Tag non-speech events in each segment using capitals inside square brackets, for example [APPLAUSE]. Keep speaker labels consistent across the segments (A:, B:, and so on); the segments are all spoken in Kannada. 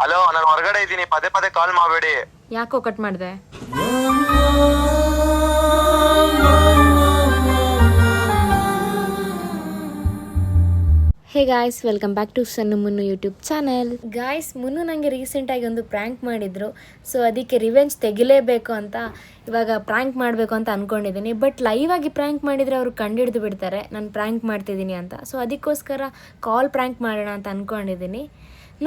A: ಹಲೋ ನಾನು ಹೊರಗಡೆ ಇದ್ದೀನಿ. ಪದೇ ಪದೇ ಕಾಲ್ ಮಾಡಬೇಡಿ.
B: ಯಾಕೋ ಕಟ್ ಮಾಡಿದೆ? Hey guys welcome back to Sannu Munnu YouTube channel guys Munnu ನನಗೆ ರೀಸೆಂಟಾಗಿ ಒಂದು ಪ್ರ್ಯಾಂಕ್ ಮಾಡಿದ್ರು. ಸೊ ಅದಕ್ಕೆ ರಿವೆಂಜ್ ತೆಗಿಲೇಬೇಕು ಅಂತ ಇವಾಗ ಪ್ರ್ಯಾಂಕ್ ಮಾಡಬೇಕು ಅಂತ ಅಂದ್ಕೊಂಡಿದ್ದೀನಿ ಬಟ್ ಲೈವ್ ಆಗಿ ಪ್ರ್ಯಾಂಕ್ ಮಾಡಿದರೆ ಅವರು ಕಂಡಿಡ್ದು ಬಿಡ್ತಾರೆ. ನಾನು ಪ್ರ್ಯಾಂಕ್ ಮಾಡ್ತಿದ್ದೀನಿ ಅಂತ. ಸೊ ಅದಕ್ಕೋಸ್ಕರ ಕಾಲ್ ಪ್ರ್ಯಾಂಕ್ ಮಾಡೋಣ ಅಂತ ಅಂದ್ಕೊಂಡಿದ್ದೀನಿ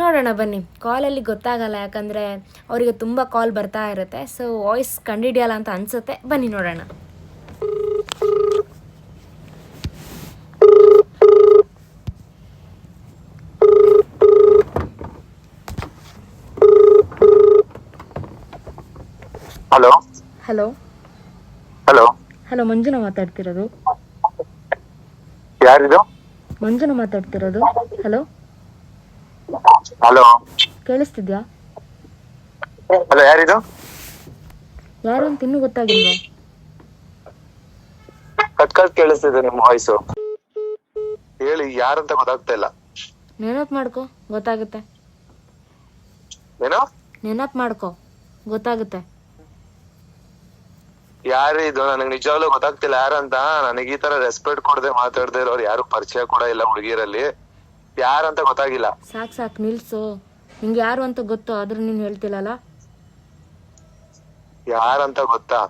B: ನೋಡೋಣ ಬನ್ನಿ. ಕಾಲಲ್ಲಿ ಗೊತ್ತಾಗಲ್ಲ, ಯಾಕಂದರೆ ಅವರಿಗೆ ತುಂಬ ಕಾಲ್ ಬರ್ತಾ ಇರುತ್ತೆ. ಸೊ ವಾಯ್ಸ್ ಕಂಡಿಡಿಯಲ್ಲ ಅಂತ ಅನಿಸುತ್ತೆ. ಬನ್ನಿ ನೋಡೋಣ.
A: ಹಲೋ
B: ಹಲೋ
A: ಹಲೋ
B: ಹಲೋ ಮಂಜುನ ಮಾತಾಡ್ತಿರೋದು.
A: ಯಾರಿದು?
B: ಮಂಜುನ ಮಾತಾಡ್ತಿರೋದು. ಹಲೋ
A: ಹಲೋ
B: ಕೇಳಿಸ್ತಿದ್ಯಾ?
A: ಹಲೋ ಯಾರಿದು?
B: ಯಾರು ಅಂತ ಇನ್ನೂ ಗೊತ್ತಾಗಿಲ್ವಾ?
A: ಕಟ್ ಕಟ್ ಕೇಳಿಸ್ತಿದೆ ನಿಮ್ಮ ವಾಯ್ಸು ಹೇಳಿ ಯಾರಂತ ಗೊತ್ತಾಗ್ತಾ ಇಲ್ಲ.
B: ನೆನಪು ಮಾಡ್ಕೋ ಗೊತ್ತಾಗುತ್ತೆ.
A: ಏನೋ?
B: ನೆನಪು ಮಾಡ್ಕೊ ಗೊತ್ತಾಗುತ್ತೆ.
A: ಯಾರು ಇದು? ನನಗೆ ನಿಜವಾಗ್ಲೂ ಗೊತ್ತಾಗ್ತಿಲ್ಲ. ಯಾರಂತ ನನಗೆ ಈ ತರ ರೆಸ್ಪೆಕ್ಟ್ ಕೊಡದೆ ಮಾತಾಡದೆ ಇರೋರು ಯಾರು ಪರಿಚಯ ಕೂಡ ಇಲ್ಲ ಹುಡುಗಿರಲ್ಲಿ. ಯಾರಂತ ಗೊತ್ತಾಗಿಲ್ಲ.
B: ಸಾಕ್ ಸಾಕ್ ನಿಲ್ಸು. ನಿಂಗೆ ಯಾರು ಅಂತ ಗೊತ್ತು ಆದ್ರೂ ನೀನ್ ಹೇಳ್ತಿಲ್ಲಲ್ಲ?
A: ಯಾರಂತ ಗೊತ್ತಾ?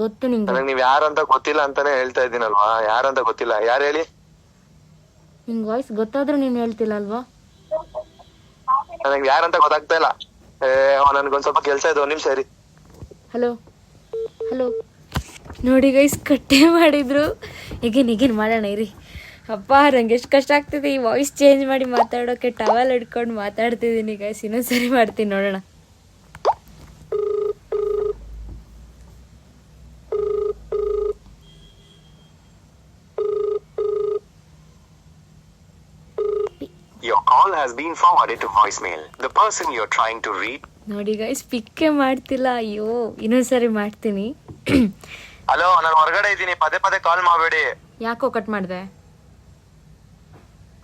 B: ಗೊತ್ತು ನಿಂಗೆ.
A: ನನಗೆ ನೀವ್ ಯಾರಂತ ಗೊತ್ತಿಲ್ಲ ಅಂತಾನೆ ಹೇಳ್ತಾ ಇದ್ದೀನಲ್ವಾ? ಯಾರಂತ ಗೊತ್ತಿಲ್ಲ. ಯಾರು ಹೇಳಿ?
B: ನಿಂಗ್ ವಾಯ್ಸ್ ಗೊತ್ತಾದ್ರೂ ನೀನ್ ಹೇಳ್ತಿಲ್ಲ ಅಲ್ವಾ
A: ನನಗೆ ಯಾರಂತ ಗೊತ್ತಾಗ್ತಾ ಇಲ್ಲ. ಏ ನನ್ಗೊಂದ್ ಸ್ವಲ್ಪ ಕೆಲ್ಸ ಇದೆ. ಒಂದ್ ನಿಮಿಷ ಸರಿ
B: ಹಲೋ ಹಲೋ ನೋಡಿ ಗೈಸ್ ಕಟ್ಟೆ ಮಾಡಿದ್ರು. ಈಗೇನು ಈಗೇನು ಮಾಡೋಣ ಇರಿ. ಅಪ್ಪ ನಂಗೆ ಎಷ್ಟು ಕಷ್ಟ ಆಗ್ತಿದೆ ಈ ವಾಯ್ಸ್ ಚೇಂಜ್ ಮಾಡಿ ಮಾತಾಡೋಕೆ ಟವಲ್ ಹಿಡ್ಕೊಂಡು ಮಾತಾಡ್ತಿದ್ದೀನಿ ಗೈಸ್ ಇನ್ನೊಂದ್ಸರಿ ಮಾಡ್ತೀನಿ ನೋಡೋಣ. ನೋಡಿ ಗೈಸ್ ಪಿಕ್ಕೇ ಮಾಡ್ತಿಲ್ಲ. ಅಯ್ಯೋ ಇನ್ನೊಂದ್ಸರಿ ಮಾಡ್ತೀನಿ.
A: ಹಲೋ ನಾನು ಹೊರಗಡೆ ಇದ್ದೀನಿ. ಪದೇ ಪದೇ ಕಾಲ್ ಮಾಡಬೇಡಿ.
B: ಯಾಕೋ ಕಟ್ ಮಾಡ್ದೆ?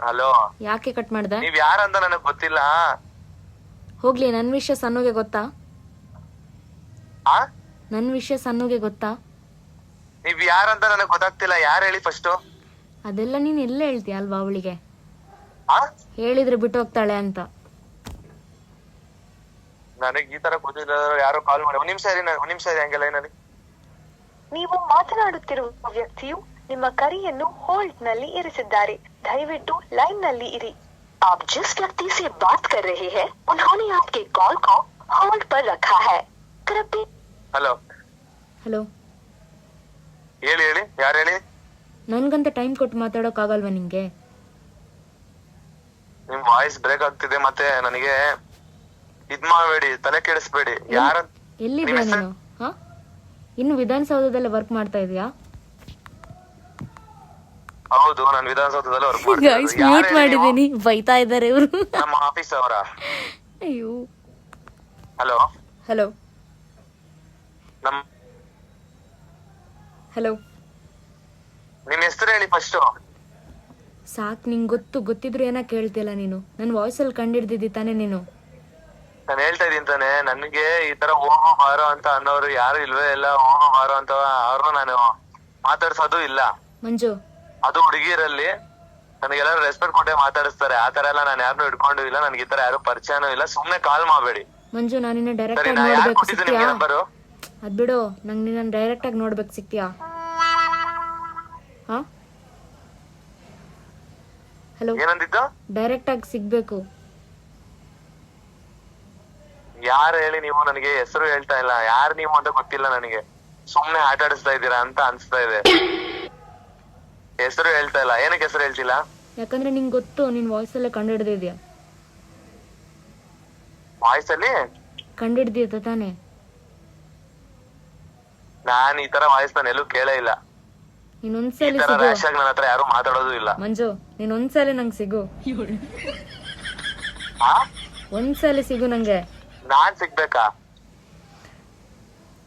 A: ಹಲೋ
B: ಯಾಕೆ ಕಟ್ ಮಾಡ್ದೆ?
A: ನೀವ್ ಯಾರಂತ ನನಗೆ ಗೊತ್ತಿಲ್ಲ.
B: ಹೋಗ್ಲಿ ನನ್ ವಿಷಯ ಸನ್ನುಗೆ ಗೊತ್ತಾ?
A: ಆ?
B: ನನ್ ವಿಷಯ ಸನ್ನುಗೆ ಗೊತ್ತಾ?
A: ನೀವ್ ಯಾರಂತ ನನಗೆ ಗೊತ್ತಾಗ್ತಿಲ್ಲ. ಯಾರು ಹೇಳಿ ಫಸ್ಟ್
B: ಅದೆಲ್ಲ ನೀನ್ ಎಲ್ಲ ಹೇಳ್ತೀಯ ಅಲ್ವಾ ಅವಳಿಗೆ?
A: ಆ?
B: ಹೇಳಿದ್ರೆ ಬಿಟ್ಟು ಹೋಗ್ತಾಳೆ ಅಂತ.
A: ನನಗೆ ಈ ತರ ಗೊತ್ತಿಲ್ಲ ಯಾರೋ ಕಾಲ್ ಮಾಡಿ. ಒಂದ್ ನಿಮಿಷ ಇರಿ ಒಂದ್ ನಿಮಿಷ ಇರಿ ಹಂಗೆಲ್ಲ ಏನಲ್ಲಿ?
C: ನೀವು ಮಾತನಾಡುತ್ತಿರುವ ವ್ಯಕ್ತಿಯು ನಿಮ್ಮ ಕರೆಯನ್ನು ಹೋಲ್ಡ್ ನಲ್ಲಿ ಇರಿಸಿದ್ದಾರೆ ದಯವಿಟ್ಟು ಲೈನ್ ನಲ್ಲಿ ಇರಿ आप जिस व्यक्ति से बात कर रहे हैं उन्होंने आपके कॉल को होल्ड पर रखा है कृपया
A: ಹಲೋ
B: ಹಲೋ
A: ಹೇಳಿ ಹೇಳಿ ಯಾರು ಹೇಳಿ
B: ನನ್ಗಂತ ಟೈಮ್ ಕೊಟ್ಟು ಮಾತಾಡೋಕ್ಕಾಗಲ್ವಾ ನಿಂಗೆ
A: ನಿಮ್ ವಾಯ್ಸ್ ಬ್ರೇಕ್ ಆಗ್ತಿದೆ ಮತ್ತೆ ನನಗೆ ಇದ್ ಮಾಡಬೇಡಿ ತಲೆ ಕೆಡಿಸ್ಬೇಡಿ ಯಾರ
B: ಎಲ್ಲಿದ್ಯಾ ನೀನು ಹಾ ಇನ್ನು ವಿಧಾನಸೌಧದಲ್ಲೇ ವರ್ಕ್ ಮಾಡ್ತಾ ಇದೀಯಾ?
A: ಹೌದು ನಾನು ವಿಧಾನಸೌಧದಲ್ಲಿ ವರ್ಕ್
B: ಗೈಸ್ ಮ್ಯೂಟ್ ಮಾಡಿದೀನಿ ಬೈತಾ ಇದ್ದಾರೆ ಇವರು.
A: ನಮ್ಮ ಆಫೀಸ್ ಅವರ.
B: ಅಯ್ಯೋ.
A: ಹಲೋ
B: ಹಲೋ
A: ನಮ್
B: ಹಲೋ
A: ನಿಮ್ಮ ಹೆಸರು ಹೇಳಿ ಫಸ್ಟ್
B: ಸಾಕ್ ನಿಂಗೆ ಗೊತ್ತು ಗೊತ್ತಿದ್ರು ಏನ ಕೇಳ್ತಿಲ್ಲ ನೀನು? ನನ್ನ ವಾಯ್ಸಲ್ಲಿ ಕಂಡಿಡ್ದಿದ್ದಿ ತಾನೇ ನೀನು?
A: ನಾನು ಹೇಳ್ತಾ ಇದೀನಿ ತಾನೆ ನನ್ಗೆ ಈ ತರ ಹೋಗೋ ಬಾರೋ ಅಂತ ಅನ್ನೋರು ಯಾರು ಇಲ್ವೇ ಇಲ್ಲ ಹೋಗೋ ಬಾರೋ ಅಂತ ಅವ್ರನ್ನ ನಾನು ಮಾತಾಡ್ಸೋದು ಇಲ್ಲ.
B: ಮಂಜು.
A: ಅದು ಹುಡುಗಿರಲ್ಲಿ ನನಗೆಲ್ಲರೂ ರೆಸ್ಪೆಕ್ಟ್ ಕೊಟ್ಟೆ ಮಾತಾಡಿಸ್ತಾರೆ ಆ ತರ ಎಲ್ಲ ನಾನು ಯಾರನ್ನೂ ಹಿಡ್ಕೊಂಡು ಇಲ್ಲ ನನ್ಗೆ ಈ ತರ ಯಾರು ಪರಿಚಯನೂ ಇಲ್ಲ ಸುಮ್ನೆ ಕಾಲ್ ಮಾಡಬೇಡಿ.
B: ಮಂಜು ನಾನು ನಿನ್ನ ಡೈರೆಕ್ಟ್
A: ಸರಿ
B: ಆಗಿ
A: ನಾ
B: ನೋಡ್ಬೇಕು
A: ನಿಮ್ಗೆ ನಂಬರು
B: ಅದ್ ಬಿಡು ನಂಗೆ ನಿನ್ನ ಡೈರೆಕ್ಟ್ ಆಗಿ ನೋಡ್ಬೇಕು ಸಿಕ್ತೀಯಾ? ಹಾ? ಹಲೋ
A: ಏನಂದಿದ್ದು?
B: ಡೈರೆಕ್ಟ್ ಆಗಿ ಸಿಗ್ಬೇಕು.
A: ಯಾರು ಹೇಳಿ ನೀವು ನನಗೆ ಹೆಸರು ಹೇಳ್ತಾ ಇಲ್ಲ ಯಾರು ನೀವು ಅಂತ ಗೊತ್ತಿಲ್ಲ ನನಗೆ. ಸುಮ್ನೆ ಆಟ ಆಡಿಸ್ತಾ ಇದ್ದೀರಾ ಅಂತ ಅನ್ಸ್ತಾ ಇದೆ. ಹೆಸರು ಹೇಳ್ತಾ ಇಲ್ಲ ಏನಕ್ಕೆ ಹೆಸರು ಹೇಳ್ತಿಲ್ಲ?
B: ಯಾಕಂದ್ರೆ ನಿಂಗೆ ಗೊತ್ತು ನಿನ್ ವಾಯ್ಸ್ ಅಲ್ಲೇ ಕಂಡು ಹಿಡ್ದಿದ್ಯಾ
A: ವಾಯ್ಸ್ ಅಲ್ಲಿ
B: ಕಂಡುಹಿಡ್ದಿದ್ದ ತಾನೇ?
A: ನಾನ್ ಈ ತರ ವಾಯ್ಸ್ ನಾನು ಎಲ್ಲೂ ಕೇಳೇ ಇಲ್ಲ.
B: ನೀನ್
A: ಈ
B: ಒಂದ್ಸಲಿ
A: ತರ
B: ಸಿಗು.
A: ರ್ಯಾಶ್ ಆಗಿ ನನ್ನ ಹತ್ರ ಯಾರು ಮಾತಾಡೋದು ಇಲ್ಲ.
B: ಮಂಜು ನೀನ್ ಒಂದ್ಸಲಿ ನಂಗೆ ಸಿಗು.
A: ಆ?
B: ಒಂದ್ಸಲಿ ಸಿಗು ನಂಗೆ.
A: ನಾನ್ ಸಿಗ್ಬೇಕಾ?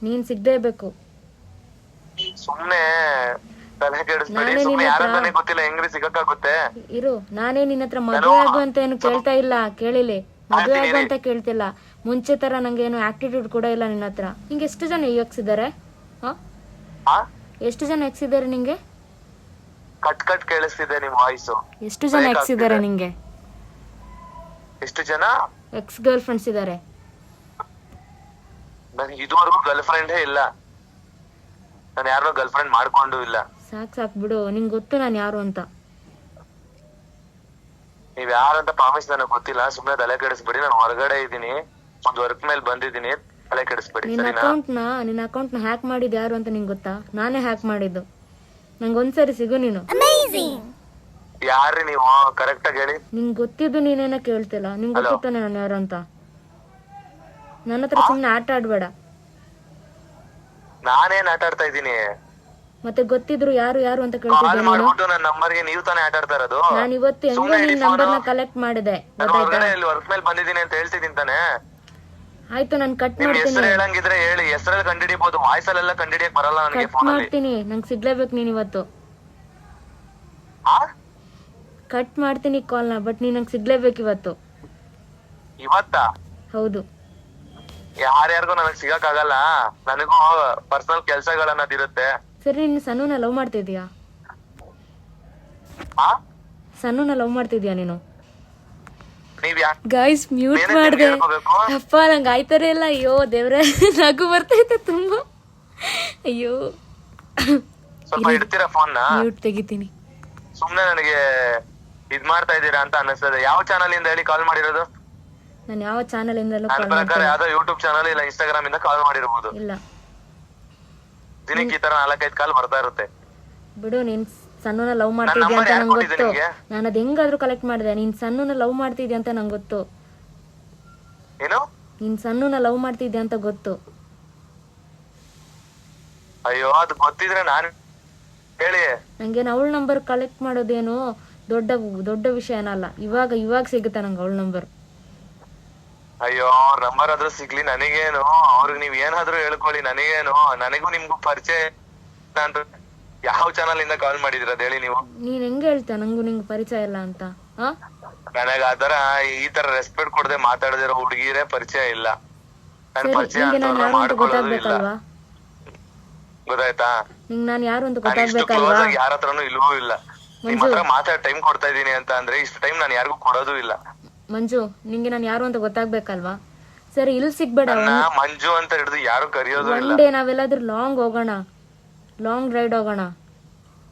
B: ನೀನ್ ಸಿಗ್ದೇ ಬೇಕು.
A: ಸುಮ್ನೆ ತಲೆ ಕೆಡಿಸ್ಬೇಡಿ.
B: ನಾನೇ
A: ಸುಮ್ನೆ
B: ನಿನ್ನ ಹತ್ರ-
A: ಗೊತ್ತಿಲ್ಲ ಹೆಂಗ್ರಿ ಸಿಗಕ್ಕಾಗುತ್ತೆ?
B: ಇರು ನಾನೇ ನಿನ್ನ ಹತ್ರ ಮದುವೆ ಆಗು ಅಂತ ಏನು ಕೇಳ್ತಾ ಇಲ್ಲ ಕೇಳಿಲಿ. ಮದುವೆ ಆಗು. ಅಂತ ಕೇಳ್ತಿಲ್ಲ. ಮುಂಚೆ ತರ ನಂಗೆ ಏನು ಆಕ್ಟಿಟ್ಯೂಡ್ ಕೂಡ ಇಲ್ಲ ನಿನ್ನ ಹತ್ರ. ನಿಂಗೆ ಎಷ್ಟು ಜನ ಎಕ್ಸಿದ್ದಾರೆ ಹಾ?
A: ಆ?
B: ಎಷ್ಟು ಜನ ಎಕ್ಸಿದ್ದಾರೆ ನಿಂಗೆ?
A: ಕಟ್ ಕಟ್ ಕೇಳಿಸ್ತಿದೆ ನಿಮ್ ವಾಯ್ಸ್
B: ಎಷ್ಟು ಜನ
A: ಆಗ್ತಿದೆ.
B: ನಿಂಗೆ?
A: ಎಷ್ಟು ಜನ?
B: ಎಕ್ಸ್ ಗರ್ಲ್ ಫ್ರೆಂಡ್ಸ್ ಇದ್ದಾರೆ.
A: ನನ್ಗೆ ಇದುವರೆಗೂ ಗರ್ಲ್ ಫ್ರೆಂಡೇ ಇಲ್ಲ. ನಾನು ಯಾರು ಗರ್ಲ್ ಫ್ರೆಂಡ್ ಮಾಡ್ಕೊಂಡು ಇಲ್ಲ.
B: ಸಾಕ್ ಸಾಕ್ ಬಿಡು ನಿಂಗೆ ಗೊತ್ತು ನಾನು ಯಾರು ಅಂತ.
A: ನೀವ್ ಅಂತ ಪ್ರಾಮಿಸ್ ನನಗೆ ಗೊತ್ತಿಲ್ಲ ಸುಮ್ಮನೆ ತಲೆ ಕೆಡಿಸ್ಬಿಡಿ ನಾನು ಹೊರಗಡೆ ಇದ್ದೀನಿ. ಒಂದ್ ವರ್ಕ್ ಮೇಲೆ ಬಂದಿದ್ದೀನಿ ತಲೆ ಕೆಡಿಸ್ಬೇಡಿ
B: ನಿನ್ನ
A: ಸರಿನಾ?
B: ಅಕೌಂಟ್ನ ನಿನ್ನ ನ ಹ್ಯಾಕ್ ಮಾಡಿದ್ದು ಯಾರು ಅಂತ ನಿಂಗೆ ಗೊತ್ತಾ? ನಾನೇ ಹ್ಯಾಕ್ ಮಾಡಿದ್ದು. ನಂಗೆ ಒಂದ್ಸರಿ ಸಿಗು ನೀನು.
A: ಯಾರ್ರಿ ನೀವು? ಕರೆಕ್ಟ್ ಆಗಿ ಹೇಳಿ.
B: ನಿಂಗೆ ಗೊತ್ತಿದ್ದು ನೀನೇನ ಕೇಳ್ತಿಲ್ಲ. ನಿಂಗೆ
A: ಗೊತ್ತ
B: ಗೊತ್ತಿತ್ತಾನೆ ನಾನು ಯಾರು ಅಂತ. ನನ್ನ ಹತ್ರ ಸುಮ್ಮನೆ ಆಟ ಆಡ್ಬೇಡ.
A: ನಾನೇನ್ ಆಟ ಆಡ್ತಾ ಇದ್ದೀನಿ?
B: ಮತ್ತೆ ಗೊತ್ತಿದ್ರು ಯಾರು ಯಾರು ಅಂತ
A: ಕಾಲ್
B: ಕೇಳ್ತಿದ್ದೆ ನೀನು?
A: ಮಾಡ್ಬಿಟ್ಟು ನನ್ನ ನಂಬರ್ಗೆ ನೀವು ತಾನೇ ಆಟ ಆಡ್ತಾ ಇರೋದು?
B: ನಾನು ಇವತ್ತು ಹೆಂಗೋ ನಿನ್ ನಂಬರ್ನ ಕಲೆಕ್ಟ್ ಮಾಡಿದೆ
A: ನಾನು
B: ಗೊತ್ತಾಯ್ತಾ?
A: ಹೊರಗಡೆ ಇಲ್ಲಿ ವರ್ಕ್ ಮೇಲೆ ಬಂದಿದ್ದೀನಿ ಅಂತ ಹೇಳ್ತಿದ್ದೀನಿ ತಾನೆ?
B: ಆಯ್ತು ನಾನು ಕಟ್
A: ನಿಮ್ ಹೆಸರು
B: ಮಾಡ್ತೀನಿ
A: ಹೇಳಂಗಿದ್ರೆ ಹೇಳಿ ಹೆಸರಲ್ಲಿ ಕಂಡಿಡಿಬಹುದು ವಾಯ್ಸ್ ಅಲ್ಲೆಲ್ಲ ಕಂಡಿಡಿಯಕ್ ಬರಲ್ಲ ನನಗೆ
B: ಕಟ್
A: ಫೋನ್ ಅಲ್ಲಿ.
B: ಮಾಡ್ತೀನಿ ನಂಗೆ ಸಿಗ್ಲೇಬೇಕು ನೀನು ಇವತ್ತು.
A: ಆ?
B: ಕಟ್ ಮಾಡ್ತೀನಿ ಕಾಲ್ನ ಬಟ್ ನೀನು ನಂಗೆ ಸಿಗ್ಲೇಬೇಕು ಇವತ್ತು.
A: ಇವತ್ತಾ?
B: ಹೌದು.
A: ಯಾರ್ಯಾರಿಗೂ ನನಗ್ ಸಿಗಕ್ ಆಗಲ್ಲ ನನಗೂ ಪರ್ಸನಲ್ ಕೆಲ್ಸಗಳನ್ನೋದಿರುತ್ತೆ
B: ಸರಿ ನೀನು ಸನ್ನುನ ಲವ್ ಮಾಡ್ತಿದ್ಯಾ?
A: ಆ?
B: ಸನ್ನುನ ಲವ್ ಮಾಡ್ತಿದ್ಯಾ ನೀನು?
A: ನೀವ್ ಯಾ
B: ಗಾಯ್ಸ್ ಮ್ಯೂಟ್
A: ಮಾಡ್ದೆ
B: ಮಾಡಿದೆ.
A: ತಿರ್ಗಿ ಹೇಳ್ಕೋಬೇಕು?
B: ಅಪ್ಪ ನಂಗೆ ಆಯ್ತಾರೆ ಇಲ್ಲ. ಅಯ್ಯೋ ದೇವ್ರೆ ನಗು ಬರ್ತೈತೆ ತುಂಬಾ. ಅಯ್ಯೋ.
A: ಸ್ವಲ್ಪ ಇಡ್ತೀರಾ ಫೋನ್ನ?
B: ಮ್ಯೂಟ್ ತೆಗಿತೀನಿ.
A: ಸುಮ್ನೆ ನನಗೆ ಇದ್ ಮಾಡ್ತಾ ಇದ್ದೀರಾ ಅಂತ ಅನಿಸ್ತದೆ ಯಾವ ಚಾನಲ್ ಇಂದ ಹೇಳಿ ಕಾಲ್ ಮಾಡಿರೋದು?
B: ನಾನು ಯಾವ ಚಾನೆಲ್ ಇಂದಲೂ
A: ನನ್ನ
B: ಕಾಲ್
A: ಪ್ರಕಾರ ಯಾವ್ದೋ ಯೂಟ್ಯೂಬ್ ಚಾನೆಲ್ ಇಲ್ಲ ಇನ್ಸ್ಟಾಗ್ರಾಮ್ ಇಂದ ಕಾಲ್ ಮಾಡಿರಬಹುದು
B: ಇಲ್ಲ.
A: ದಿನಕ್ಕೆ ಈ ತರ ನಾಲ್ಕೈದು ಕಾಲ್ ಬರ್ತಾ ಇರುತ್ತೆ.
B: ಬಿಡು ನೀನ್ ಸಣ್ಣನ ಲವ್ ಮಾಡ್ತಿದ್ಯಾ ಅಂತ
A: ಯಾರ್
B: ನಂಗೆ
A: ಕೊಟ್ಟಿದ್ದು
B: ಗೊತ್ತು? ನಾನು ಅದ್ ಹೆಂಗಾದ್ರೂ ಕಲೆಕ್ಟ್ ಮಾಡಿದೆ. ನೀನ್ ಸಣ್ಣನ ಲವ್ ಮಾಡ್ತಿದ್ಯಾ ಅಂತ ನಂಗೆ ಗೊತ್ತು
A: ಏನು?
B: ನೀನ್ ಸಣ್ಣನ ಲವ್ ಮಾಡ್ತಿದ್ಯಾ ಅಂತ ಗೊತ್ತು.
A: ಅಯ್ಯೋ ಅದು ಗೊತ್ತಿದ್ರೆ ನಾನು ಹೇಳಿ.
B: ನಂಗೆ ಅವಳ ನಂಬರ್ ಕಲೆಕ್ಟ್ ಮಾಡೋದೇನು ದೊಡ್ಡ ದೊಡ್ಡ ವಿಷಯ ಏನಲ್ಲ ಇವಾಗ ಇವಾಗ ಸಿಗುತ್ತೆ ನಂಗೆ ಅವಳ ನಂಬರ್
A: ಅಯ್ಯೋ ನಂಬರ್ ಆದ್ರೂ ಸಿಗ್ಲಿ ನನಗೇನು? ಅವ್ರಿಗೆ ನೀವ್ ಏನಾದ್ರೂ ಹೇಳ್ಕೊಳ್ಳಿ ನನಗೇನು? ನನಗೂ ನಿಮ್ಗೂ ಪರಿಚಯ ಯಾವ ಚಾನಲ್ ಇಂದ ಕಾಲ್ ಮಾಡಿದ್ರ? ಹೇಳಿ ನೀವು.
B: ನೀನ್ ಹೆಂಗ್ ಹೇಳ್ತೀಯ ನಂಗೂ ನಿಂಗೆ ಪರಿಚಯ ಇಲ್ಲ ಅಂತ
A: ನನಗ ಆತರ ಈ ತರ ರೆಸ್ಪೆಕ್ಟ್ ಕೊಡದೆ ಮಾತಾಡದಿರೋ ಹುಡುಗಿರೇ ಪರಿಚಯ ಇಲ್ಲ. ನನ್
B: ಸರಿ
A: ಪರಿಚಯ
B: ನಿಂಗೆ ನಾನು
A: ಅಂತವ್ರನ್ನ
B: ಯಾರು ಅಂತ
A: ಮಾಡ್ಕೊಳ್ಳೋದು ಇಲ್ಲ
B: ಗೊತ್ತಾಗ್ಬೇಕಲ್ವಾ?
A: ಗೊತ್ತಾಯ್ತಾ?
B: ನಿಂಗೆ ನಾನು ಯಾರು ಅಂತ
A: ನಾನು ಇಷ್ಟು
B: ಗೊತ್ತಾಗ್ಬೇಕಲ್ವಾ?
A: ಆಗಿ ಯಾರ ಹತ್ರನೂ ಇಲ್ವೂ ಇಲ್ಲ. ನಿಮ್ ಹತ್ರ ಮಾತಾಡ್ ಟೈಮ್ ಕೊಡ್ತಾ ಇದೀನಿ ಅಂತ ಅಂದ್ರೆ ಇಷ್ಟು ಟೈಮ್ ನಾನು ಯಾರಿಗೂ ಕೊಡೋದು ಇಲ್ಲ.
B: ಮಂಜು ನಿಂಗೆ ನಾನು ಯಾರು ಅಂತ ಗೊತ್ತಾಗ್ಬೇಕಲ್ವಾ? ಸರಿ ಇಲ್ಲಿ ಸಿಗ್ಬೇಡ
A: ಮಂಜು ಅಂತ ಹಿಡಿದು ಯಾರು ಕರೆಯೋದು ಇಲ್ಲ.
B: ಡೇ ನಾವೆಲ್ಲಾದ್ರೂ ಲಾಂಗ್ ಹೋಗೋಣ. ಲಾಂಗ್ ರೈಡ್ ಹೋಗೋಣ.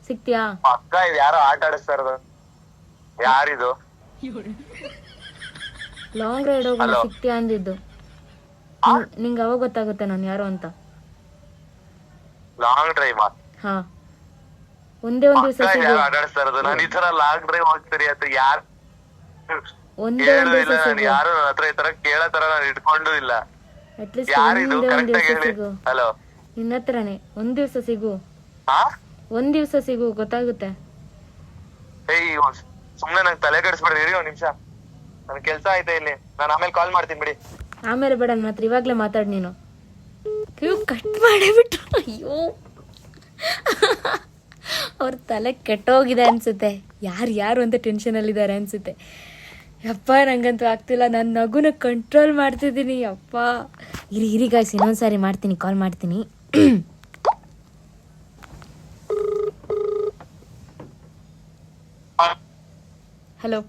B: ಸಿಗ್ತೀಯಾ?
A: ಅಕ್ಕ ಇದು ಯಾರೋ ಆಟ ಆಡಿಸ್ತಾ ಇರೋದು. ಯಾರಿದು?
B: ಲಾಂಗ್ ರೈಡ್ ಹೋಗೋಣ
A: Hello.
B: ಸಿಗ್ತೀಯಾ ಅಂದಿದ್ದು. ನಿಂಗ್- ಅವಾಗ ಗೊತ್ತಾಗುತ್ತೆ ನಾನು ಯಾರು ಅಂತ?
A: ಲಾಂಗ್ ಡ್ರೈವ್
B: ಹಾ. ಒಂದೇ ಒಂದ್ ದಿವಸ
A: ಅಕ್ಕ
B: ಸಿಗು.
A: ಆಟ ಆಡಿಸ್ತಾ ಇರೋದು? ನಾನು ಈ ತರ ಲಾಂಗ್ ಡ್ರೈವ್ ಹೋಗ್ತೀರಿ ಅಂತ ಯಾರು
B: ಒಂದೇ ಒಂದ್
A: ಇಲ್ಲ
B: ದಿವಸ
A: ನಾನು
B: ಸಿಗು.
A: ಯಾರು ನನ್ನ ಹತ್ರ ಈ ತರ ಕೇಳೋ ತರ ನಾನು ಇಟ್ಕೊಂಡು ಇಲ್ಲ
B: ಅಟ್ಲೀಸ್ಟ್
A: ಯಾರಿದು
B: ಒಂದೇ ಒಂದ್
A: ಕರೆಕ್ಟ್ ಆಗಿ
B: ದಿವಸ
A: ಹೇಳಿ.
B: ಸಿಗು.
A: ಹಲೋ
B: ನಿನ್ನ ಹತ್ರನೇ ಒಂದ್ ದಿವಸ ಸಿಗು.
A: ಹಾ?
B: ಒಂದ್ ದಿವಸ ಸಿಗು ಗೊತ್ತಾಗುತ್ತೆ.
A: ಏಯ್ ಸುಮ್ನೆ ನಂಗೆ ತಲೆ ಕೆಡಿಸ್ಬೇಡ್ರಿ ಇರಿ ಒಂದ್ ನಿಮಿಷ. ನನ್ ಕೆಲ್ಸ ಐತೆ ಇಲ್ಲಿ. ನಾನು ಆಮೇಲೆ ಕಾಲ್ ಮಾಡ್ತೀನಿ ಬಿಡಿ.
B: ಆಮೇಲೆ ಬೇಡ ನನ್ನ ಹತ್ರ ಇವಾಗ್ಲೇ ಮಾತಾಡ್ ನೀನು. ಕ್ಯೂ ಕಟ್ ಮಾಡಿಬಿಟ್ರು. ಅಯ್ಯೋ. [LAUGHS] ಅವ್ರ ತಲೆ ಕೆಟ್ಟೋಗಿದೆ ಅನ್ಸುತ್ತೆ. ಯಾರು ಯಾರು ಅಂತ ಟೆನ್ಷನಲ್ಲಿದ್ದಾರೆ ಅನ್ಸುತ್ತೆ. ಯಪ್ಪ ನಂಗಂತೂ ಆಗ್ತಿಲ್ಲ. ನನ್ನ ನಗುನ ಕಂಟ್ರೋಲ್ ಮಾಡ್ತಿದ್ದೀನಿ. ಯಪ್ಪ. ಇರಿ ಇರಿ ಗಾಯ್ಸ್ ಇನ್ನೊಂದ್ಸಾರಿ ಮಾಡ್ತೀನಿ ಕಾಲ್ ಮಾಡ್ತೀನಿ. ಹಲೋ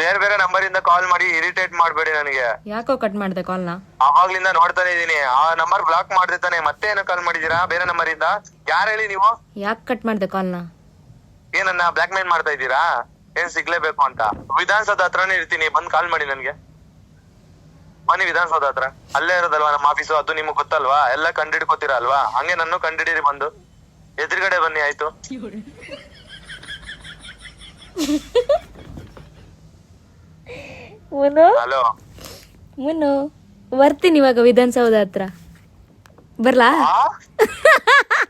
A: ಬೇರೆ ಬೇರೆ ನಂಬರ್ ಇಂದ ಕಾಲ್ ಮಾಡಿ ಇರಿಟೇಟ್ ಮಾಡಬೇಡಿ ನನಗೆ.
B: ಯಾಕೋ ಕಟ್ ಮಾಡಿದೆ ಕಾಲ್ನ
A: ಆವಾಗ್ಲಿಂದ ನೋಡ್ತಾನೆ ಇದೀನಿ ಆ ನಂಬರ್ ಬ್ಲಾಕ್ ಮಾಡ್ದಿತಾನೆ ಮತ್ತೆ ಏನೋ ಕಾಲ್ ಮಾಡಿದೀರಾ ಬೇರೆ ನಂಬರ್ ಇಂದ? ಯಾರು ಹೇಳಿ ನೀವು?
B: ಯಾಕೆ ಕಟ್ ಮಾಡಿದೆ ಕಾಲ್ನ
A: ಏನನ್ನ ಬ್ಲಾಕ್ ಮೇಲ್ ಮಾಡ್ತಾ ಇದ್ದೀರಾ? ಏನ್ ಸಿಗ್ಲೇಬೇಕು ಅಂತ. ವಿಧಾನಸೌಧ ಹತ್ರನೇ ಇರ್ತೀನಿ. ಬಂದ್ ಕಾಲ್ ಮಾಡಿ ನನ್ಗೆ. ಮನೆ ವಿಧಾನಸೌಧ ಹತ್ರ. ಅಲ್ಲೇ ಇರೋದಲ್ವಾ ನಮ್ಮ ಆಫೀಸು ಅದು ನಿಮ್ಗೆ ಗೊತ್ತಲ್ವಾ? ಎಲ್ಲ ಕಂಡಿಡ್ಕೋತೀರಾ ಅಲ್ವಾ? ಹಂಗೆ ನನ್ನ ಕಂಡಿಡೀರಿ ಬಂದು. ಎದುರುಗಡೆ ಬನ್ನಿ ಆಯ್ತು. [LAUGHS]
B: ಮುನು?
A: ಹಲೋ.
B: ಮುನು ಬರ್ತೀನಿ ಇವಾಗ ವಿಧಾನಸೌಧ ಹತ್ರ. ಬರ್ಲಾ? [LAUGHS]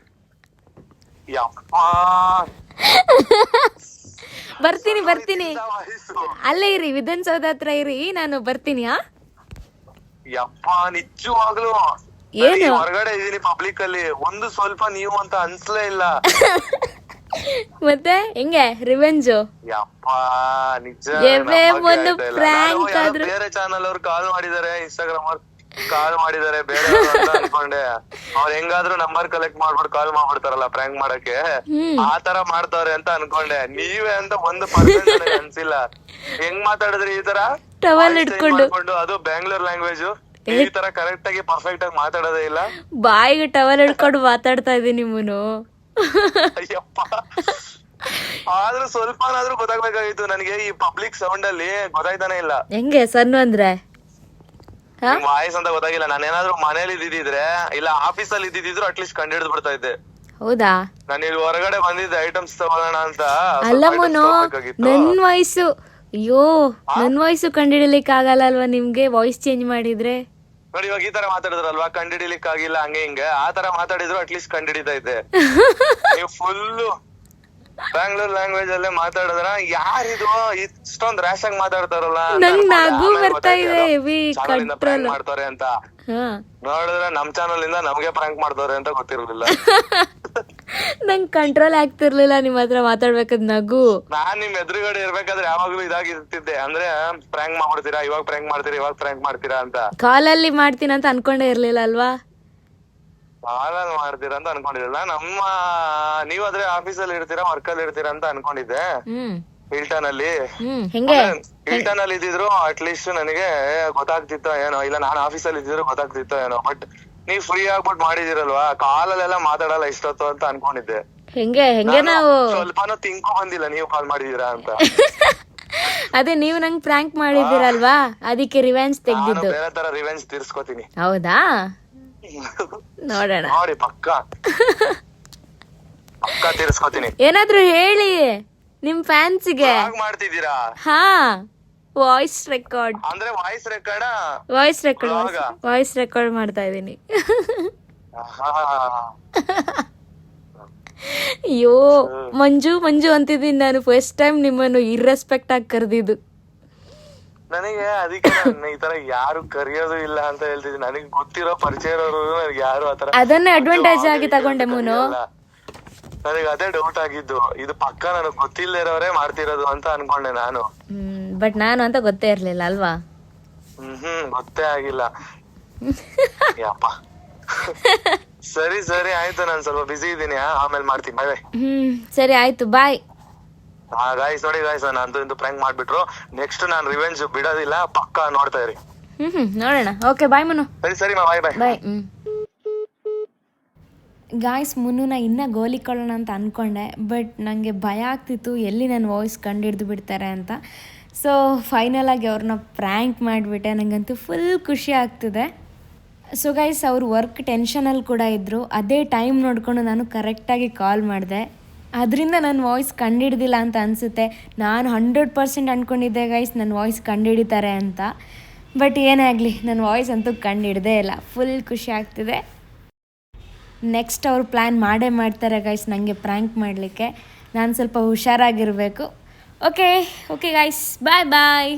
A: ಯಪ್ಪ.
B: ಬರ್ತೀನಿ ಬರ್ತೀನಿ. ಅಲ್ಲೇ ಇರಿ ವಿಧಾನಸೌಧ ಹತ್ರ ಇರಿ ನಾನು ಬರ್ತೀನಿ ಆ?
A: ಯಪ್ಪ ನಿಜವಾಗ್ಲು.
B: ಏನು?
A: ಹೊರಗಡೆ ಇದೀನಿ ಪಬ್ಲಿಕ್ ಅಲ್ಲಿ. ಒಂದು ಸ್ವಲ್ಪ ನೀವು ಅಂತ ಅನ್ಸ್ಲೇ ಇಲ್ಲ. [LAUGHS]
B: ಮತ್ತೆ ಹೆಂಗೆ? ರಿವೆಂಜು
A: ಯಪ್ಪ ನಿಜ.
B: ಎವೆ ಒಂದು prank ಆದ್ರೂ-
A: ಬೇರೆ ಚಾನಲ್ ಅವ್ರು ಕಾಲ್ ಮಾಡಿದಾರೆ ಇನ್ಸ್ಟಾಗ್ರಾಮ್ ಅವ್ರು. ಕಾಲ್ ಮಾಡಿದಾರೆ ಬೇರೆ ಅನ್ಕೊಂಡೆ. ಅವ್ರ ಹೆಂಗಾದ್ರೂ ನಂಬರ್ ಕಲೆಕ್ಟ್ ಮಾಡ್ಬಿಟ್ಟು ಕಾಲ್ ಮಾಡ್ಬಿಡ್ತಾರಲ್ಲ ಪ್ರ್ಯಾಂಕ್ ಮಾಡಕ್ಕೆ. ಆ ತರ ಮಾಡ್ತಾವ್ರೆ ಅಂತ ಅನ್ಕೊಂಡೆ. ನೀವೇ ಅಂತ ಒಂದು ಪರ್ಸೆಂಟ್ ಅನ್ಸಿಲ್ಲ. ಹೆಂಗ್ ಮಾತಾಡಿದ್ರಿ ಈ ತರ? ಟವಲ್
B: ಹಿಡ್ಕೊಂಡು.
A: ಅದು ಬ್ಯಾಂಗ್ಳೂರ್ ಲ್ಯಾಂಗ್ವೇಜ್ ಈ ತರ ಕರೆಕ್ಟ್ ಆಗಿ ಪರ್ಫೆಕ್ಟ್ ಆಗಿ ಮಾತಾಡೋದೇ ಇಲ್ಲ.
B: ಬಾಯಿಗೆ ಟವಲ್ ಹಿಡ್ಕೊಂಡು ಮಾತಾಡ್ತಾ ಇದೀನಿ ನಿಮ್ಮನು
A: ಅಯ್ಯಪ್ಪ. ಆದ್ರೂ ಸ್ವಲ್ಪನಾದ್ರೂ ಗೊತ್ತಾಗ್ಬೇಕಾಗಿತ್ತು. ನನಗೆ ಈ ಪಬ್ಲಿಕ್ ಸೌಂಡ್ ಅಲ್ಲಿ ಗೊತ್ತಾಯ್ತಾನೆ ಇಲ್ಲ.
B: ಹೆಂಗೆ ಸಣ್ಣ ಅಂದ್ರೆ?
A: ನಿಮ್ ವಾಯ್ಸ್ ಅಂತ ಗೊತ್ತಾಗಿಲ್ಲ. ನಾನು ಏನಾದ್ರು ಮನೇಲಿ ಇದ್ದಿದ್ರೆ ಇಲ್ಲ ಆಫೀಸ್ ಅಲ್ಲಿ ಇದ್ದಿದ್ರು ಅಟ್ಲೀಸ್ಟ್ ಕಂಡು ಹಿಡಿದು ಬಿಡ್ತಾ ಇದ್ದೆ.
B: ಹೌದಾ?
A: ನಾನು ಇಲ್ಲಿ ಹೊರಗಡೆ ಬಂದಿದ್ದೆ ಐಟಮ್ಸ್ ತಗೊಳ್ಳೋಣ ಅಂತ.
B: ಅಲ್ಲ ಮುನು. ನನ್ ವಾಯ್ಸ್ ಅಯ್ಯೋ ನನ್ ವಾಯ್ಸು ಕಂಡಿಡಿಲಿಕ್ಕೆ ಆಗಲ್ಲ ಅಲ್ವಾ ನಿಮ್ಗೆ? ವಾಯ್ಸ್ ಚೇಂಜ್ ಮಾಡಿದ್ರೆ?
A: ನೋಡಿ ಇವಾಗ ಈ ತರ ಮಾತಾಡಿದ್ರಲ್ವಾ? ಕಂಡು ಹಿಡಿಲಿಕ್ ಆಗಿಲ್ಲ ಹಂಗೆ ಹಿಂಗೆ. ಆ ತರ ಮಾತಾಡಿದ್ರು ಅಟ್ಲೀಸ್ಟ್ ಕಂಡು ಹಿಡಿತಾ ಇದ್ದೆ. [LAUGHS] ನೀವು ಫುಲ್ ಬ್ಯಾಂಗ್ಳೂರ್ ಲ್ಯಾಂಗ್ವೇಜ್ ಅಲ್ಲೇ ಮಾತಾಡಿದ್ರ ಯಾರಿದು ಇಷ್ಟೊಂದ್ ರ್ಯಾಶ್ ಆಗಿ ಮಾತಾಡ್ತಾರಲ್ಲ.
B: ನಂಗ್ ಬರ್ತಾ ಇದೆ,
A: ಮಾಡ್ತಾರೆ ಅಂತ. ನೋಡಿದ್ರೆ ನಮ್ ಚಾನಲ್ ಇಂದ ನಮ್ಗೆ ಪ್ರ್ಯಾಂಕ್ ಮಾಡ್ತಾರೆ ಅಂತ ಗೊತ್ತಿರ್ಲಿಲ್ಲ. [LAUGHS]
B: ನಂಗ್ ಕಂಟ್ರೋಲ್ ಆಗ್ತಿರ್ಲಿಲ್ಲ ನಿಮ್ ಹತ್ರ ಮಾತಾಡ್ಬೇಕಾದ್ ನಗು.
A: ನಾನ್ ನಿಮ್ ಎದುರುಗಡೆ ಇರ್ಬೇಕಾದ್ರೆ ಯಾವಾಗ್ಲೂ ಇದಾಗಿರ್ತಿದ್ದೆ ಅಂದ್ರೆ ಪ್ರ್ಯಾಂಕ್ ಮಾಡ್ತೀರಾ ಇವಾಗ ಪ್ರ್ಯಾಂಕ್ ಮಾಡ್ತೀರಾ ಇವಾಗ ಪ್ರ್ಯಾಂಕ್ ಮಾಡ್ತೀರಾ ಅಂತ.
B: ಕಾಲಲ್ಲಿ ಮಾಡ್ತೀನಿ ಅಂತ ಅನ್ಕೊಂಡೇ ಇರ್ಲಿಲ್ಲ ಅಲ್ವಾ?
A: ಹಾಲಲ್ಲಿ ಮಾಡ್ತೀರಾ ಅಂತ ಅನ್ಕೊಂಡಿರಲ್ಲ ನಮ್ಮ ನೀವಾದ್ರೆ ಆಫೀಸಲ್ಲಿ ಇರ್ತೀರಾ ವರ್ಕ್ ಅಲ್ಲಿ ಇರ್ತೀರಾ ಅಂತ ಅನ್ಕೊಂಡಿದ್ದೆ.
B: ಹ್ಮ್.
A: ಹಿಲ್ಟನ್ ಅಲ್ಲಿ.
B: ಹ್ಮ್. ಹೆಂಗೆ?
A: ಹಿಲ್ಟನ್ ಅಲ್ಲಿ ಇದ್ದಿದ್ರು ಅಟ್ಲೀಸ್ಟ್ ನನಗೆ ಗೊತ್ತಾಗ್ತಿತ್ತೋ ಏನೋ ಇಲ್ಲ ನಾನು ಆಫೀಸಲ್ಲಿ ಇದ್ದಿದ್ರು ಗೊತ್ತಾಗ್ತಿತ್ತೋ ಏನೋ. ಬಟ್ ನೀವ್ ಫ್ರೀ ಆಗ್ಬಿಟ್ಟು ಮಾಡಿದಿರಲ್ವಾ ಕಾಲಲ್ಲೆಲ್ಲ ಮಾತಾಡಲ್ಲ ಇಷ್ಟೊತ್ತು ಅಂತ ಅನ್ಕೊಂಡಿದ್ದೆ.
B: ಹೆಂಗೆ? ಹೆಂಗೆ ನಾವು
A: ಸ್ವಲ್ಪನೂ ತಿಂಕು ಬಂದಿಲ್ಲ ನೀವು ಕಾಲ್ ಮಾಡಿದೀರಾ ಅಂತ. [LAUGHS]
B: ಅದೇ ನೀವು ನಂಗ್ ಪ್ರ್ಯಾಂಕ್ ಮಾಡಿದಿರಲ್ವಾ ಅದಕ್ಕೆ ರಿವೆಂಜ್
A: ನಾನು
B: ತೆಗ್ದಿದ್ದು
A: ಬೇರೆ ತರ ರಿವೆಂಜ್ ತೀರ್ಸ್ಕೊತೀನಿ.
B: ಹೌದಾ? ನೋಡೋಣ.
A: ನೋಡಿ ಪಕ್ಕ. ಪಕ್ಕ ತೀರ್ಸ್ಕೊತೀನಿ.
B: ಏನಾದ್ರೂ ಹೇಳಿ ನಿಮ್ ಫ್ಯಾನ್ಸಿಗೆ.
A: ಮಾಡ್ತಿದ್ದೀರಾ?
B: ಹಾ ವಾಯ್ಸ್ ರೆಕಾರ್ಡ್
A: ಅಂದ್ರೆ voice record
B: voice record
A: Vlog ಆ?
B: ವಾಯ್ಸ್ ರೆಕಾರ್ಡ್ ಮಾಡ್ತಾ ಇದೀನಿ ಅಯ್ಯೋ ಮಂಜು ಮಂಜು ಅಂತಿದ್ದೀನಿ ನಾನು. ಫಸ್ಟ್ ಟೈಮ್ ನಿಮ್ಮನ್ನು ಇರ್ರೆಸ್ಪೆಕ್ಟ್ ಆಗಿ ಕರೆದಿದ್ದು.
A: ನನಗೆ ಅದಕ್ಕೆ ನಾನು ಈ ತರ ಯಾರು ಕರೆಯೋದು ಇಲ್ಲ ಅಂತ ಹೇಳ್ತಿದ್ದೀನಿ ನನಗೆ ಗೊತ್ತಿರೋ ಪರಿಚಯ ಇರೋರು ನನಗೆ ಯಾರು ಆತರ
B: ಅದನ್ನೇ ಅಡ್ವಾಂಟೇಜ್ ಆಗಿ ತಗೊಂಡೆ ಮುನು.
A: ನನಗೆ ಅದೇ ಡೌಟ್ ಆಗಿದ್ದು ಇದು ಪಕ್ಕ ನನಗೆ ಗೊತ್ತಿಲ್ಲದೆ ಇರೋರೇ ಮಾಡ್ತಿರೋದು ಅಂತ ಅನ್ಕೊಂಡೆ ನಾನು.
B: ಬಟ್ ನಾನು ಅಂತ ಗೊತ್ತೇ ಇರ್ಲಿಲ್ಲ ಅಲ್ವಾ?
A: ಹ್ಮ್ ಗೊತ್ತೇ ಆಗಿಲ್ಲ. [LAUGHS] ಯಪ್ಪ. ಸರಿ ಸರಿ ಆಯ್ತು ನಾನು ಸ್ವಲ್ಪ ಬಿಸಿ ಇದ್ದೀನಿ ಆಮೇಲೆ ಮಾಡ್ತೀನಿ ಬಾಯ್
B: ಹ್ಮ್ ಸರಿ ಆಯ್ತು ಬಾಯ್
A: ಗಾಯ್ಸ್ ನೋಡಿ ಗಾಯ್ಸ್ ನಂದು ಇಂದು ಪ್ರ್ಯಾಂಕ್ ಮಾಡ್ಬಿಟ್ರು. ನೆಕ್ಸ್ಟ್ ನಾನು ರಿವೆಂಜ್ ಬಿಡೋದಿಲ್ಲ ಪಕ್ಕ ನೋಡ್ತಾ ಇರಿ.
B: ಹ್ಮ್ ಹ್ಮ್ ನೋಡೋಣ. ಓಕೆ ಬಾಯ್ ಮುನು.
A: ಸರಿ ಸರಿ ಮಾ ಬಾಯ್ ಬಾಯ್
B: ಬಾಯ್ ಹ್ಮ್. ಗಾಯ್ಸ್ ನಾ ಇನ್ನೂ ಗೋಲಿಕೊಳ್ಳೋಣ ಅಂತ ಅಂದ್ಕೊಂಡೆ ಬಟ್ ನನಗೆ ಭಯ ಆಗ್ತಿತ್ತು ಎಲ್ಲಿ ನನ್ನ ವಾಯ್ಸ್ ಕಂಡಿಡ್ದು ಬಿಡ್ತಾರೆ ಅಂತ. ಸೊ ಫೈನಲಾಗಿ ಅವ್ರನ್ನ ಪ್ರ್ಯಾಂಕ್ ಮಾಡಿಬಿಟ್ಟೆ ನನಗಂತೂ ಫುಲ್ ಖುಷಿ ಆಗ್ತಿದೆ. ಸೊ ಗೈಸ್ ಅವ್ರ ವರ್ಕ್ ಟೆನ್ಷನಲ್ಲಿ ಕೂಡ ಇದ್ದರು ಅದೇ ಟೈಮ್ ನೋಡಿಕೊಂಡು ನಾನು ಕರೆಕ್ಟಾಗಿ ಕಾಲ್ ಮಾಡಿದೆ. ಅದರಿಂದ ನನ್ನ ವಾಯ್ಸ್ ಕಂಡಿಡ್ದಿಲ್ಲ ಅಂತ ಅನಿಸುತ್ತೆ. ನಾನು ಹಂಡ್ರೆಡ್ ಪರ್ಸೆಂಟ್ ಅಂದ್ಕೊಂಡಿದ್ದೆ ಗೈಸ್ ನನ್ನ ವಾಯ್ಸ್ ಕಂಡಿಡಿತಾರೆ ಅಂತ. ಬಟ್ ಏನೇ ನನ್ನ ವಾಯ್ಸ್ ಅಂತೂ ಕಂಡಿಡ್ದೇ ಇಲ್ಲ. ಫುಲ್ ಖುಷಿ ಆಗ್ತಿದೆ. ನೆಕ್ಸ್ಟ್ ಅವ್ರು ಪ್ಲ್ಯಾನ್ ಮಾಡೇ ಮಾಡ್ತಾರೆ ಗೈಸ್ ನನಗೆ ಪ್ರ್ಯಾಂಕ್ ಮಾಡಲಿಕ್ಕೆ. ನಾನು ಸ್ವಲ್ಪ ಹುಷಾರಾಗಿರಬೇಕು. Okay okay
D: guys bye bye